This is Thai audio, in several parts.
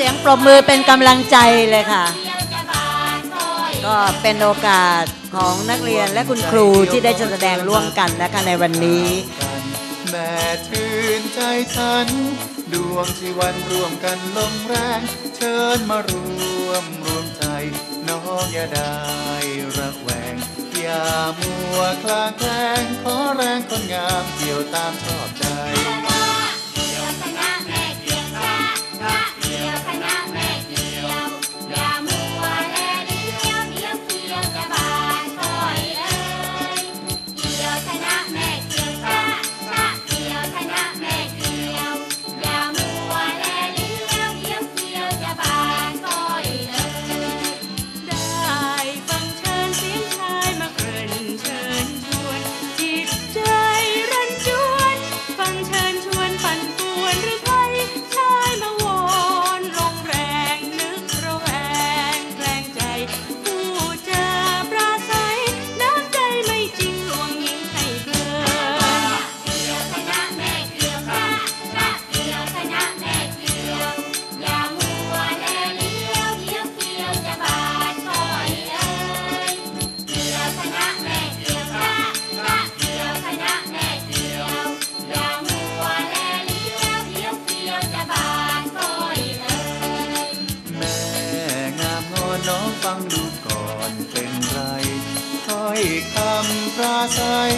เสียงปรบมือเป็นกำลังใจเลยค่ะ ก็เป็นโอกาสของนักเรียนและคุณครูที่ได้จแสดงร่วมกันนะคะในวันนี้ แม่ชื่นใจฉัน ดวงชีวันร่วมกันลงแรง เชิญมารวมรวมใจ น้องอย่าได้ระแวง อย่ามัวคลางแคลงขอแรงคนงามเกี่ยวตามชอบใจ ศัย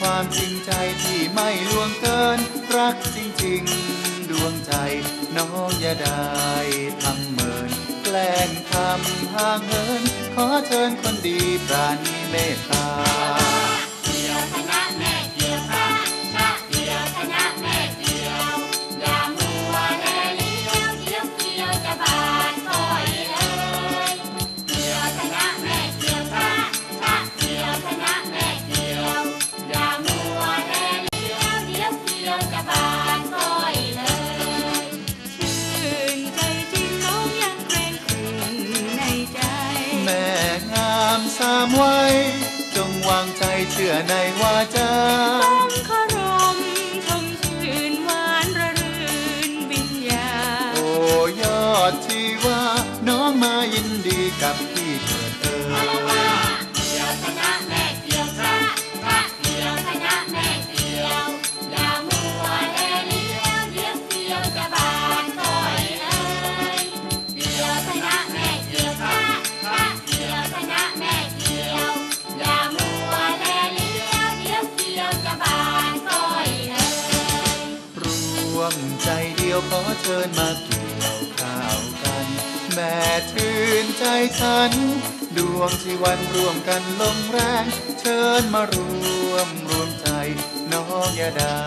ความจริงใจที่ไม่ลวงเกิน รักจริงๆ ดวงใจ น้องอย่าได้ทำเหมิน แกล้งทำห่างเหิน ขอเชิญคนดีปราณีเมตตา เชื่อในวาจา ยวขอเชิญมาเกี่ยวข้าวกัน แม่ชื่นใจฉัน ดวงชีวันร่วมกันลงแรง เชิญมารวมรวมใจ น้องอย่าได้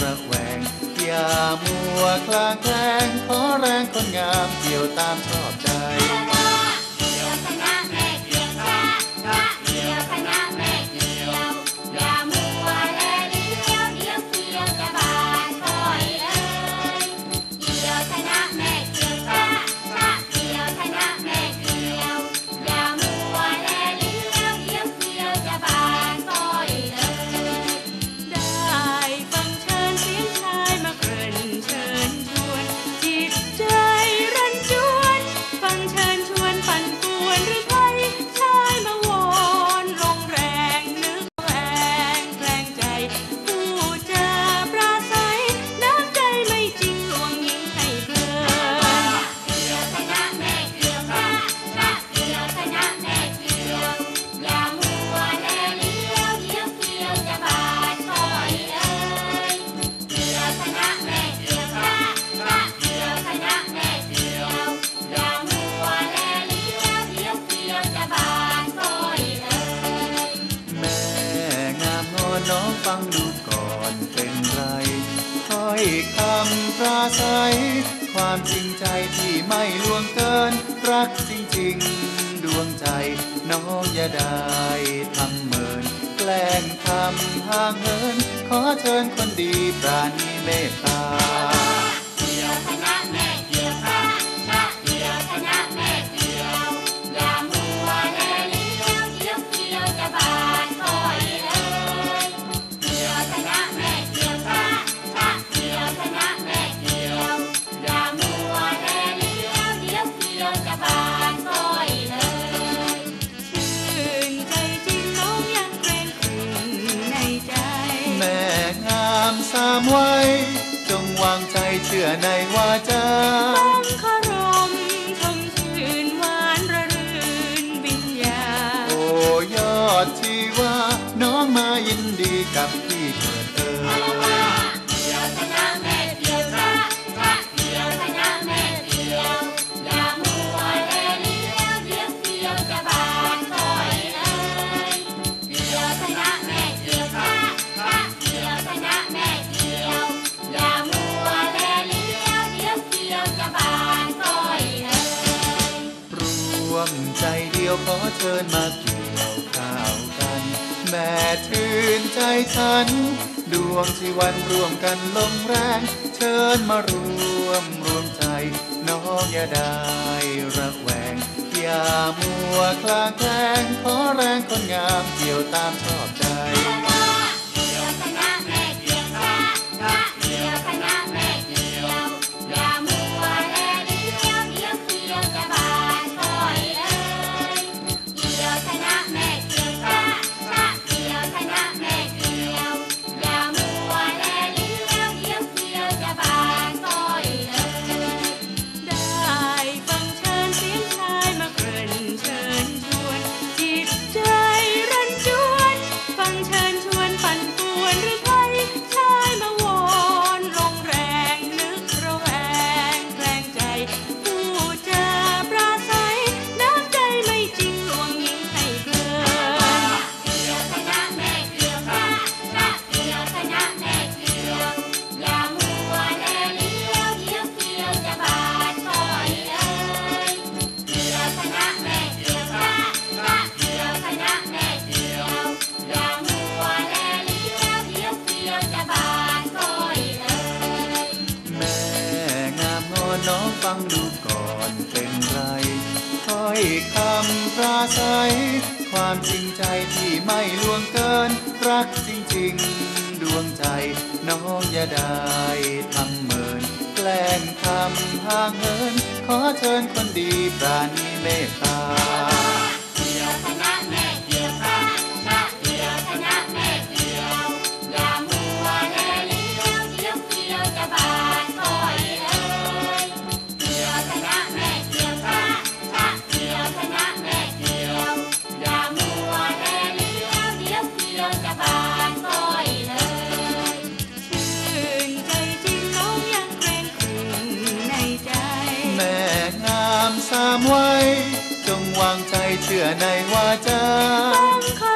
ระแวง อย่ามัวคลางแคลงขอแรงคนงามเกี่ยวตามชอบใจ ความจริงใจที่ไม่ลวงเกิน รักจริงๆ ดวงใจน้องอย่าได้ทำเหมือนแกล้งทำห่างเหิน ขอเชิญคนดีปราณีเมตตาเดี๋ยวอย่ามัวแลเลี้ยวเที่ยวเที่ยวจะบา เชื่อในวาจา ขอเชิญมาเกี่ยวข้าวกัน แม่ทื่นใจฉัน ดวงชีวันร่วมกันลงแรง เชิญมารวมรวมใจ น้องอย่าได้ระแวง อย่ามัวคลางแคลงขอแรงคนงามเกี่ยวตามชอบใจ ถ้อยคำปราศัย ความจริงใจที่ไม่ลวงเกิน รักจริงๆ ดวงใจน้องอย่าได้ทำเหมือนแกล้งทำห่างเหิน ขอเชิญคนดีปราณีเมตตาามสามไว้ จงวางใจเชื่อในวาจา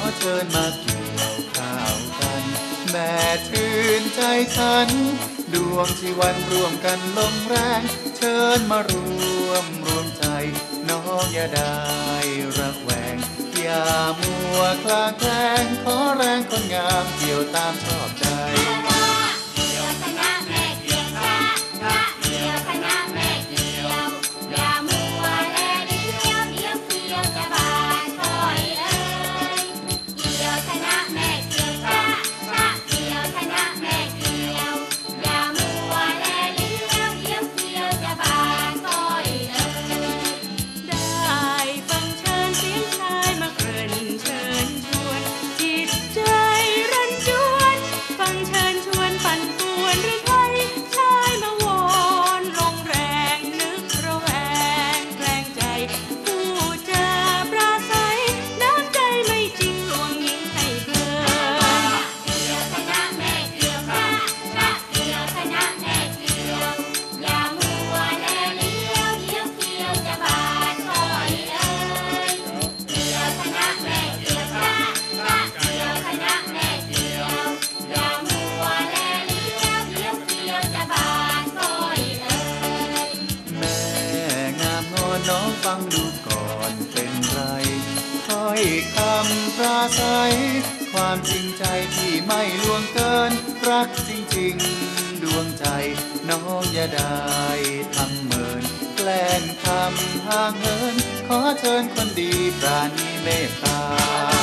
เดียวขอเชิญมากินข้าวกัน แม่ชื่นใจฉัน ดวงชีวันร่วมกันลงแรง เชิญมารวมรวมใจ น้องอย่าได้ระแวง อย่ามัวคลางแคลงขอแรงคนงามเกี่ยวตามชอบใจ น้องฟังดูก่อนเป็นไรถ้อยคำปราศัย ความจริงใจที่ไม่ลวงเกิน รักจริงๆ ดวงใจ น้องอย่าได้ทำเหมิน แกล้งทำห่างเหิน ขอเชิญคนดีปราณีเมตตา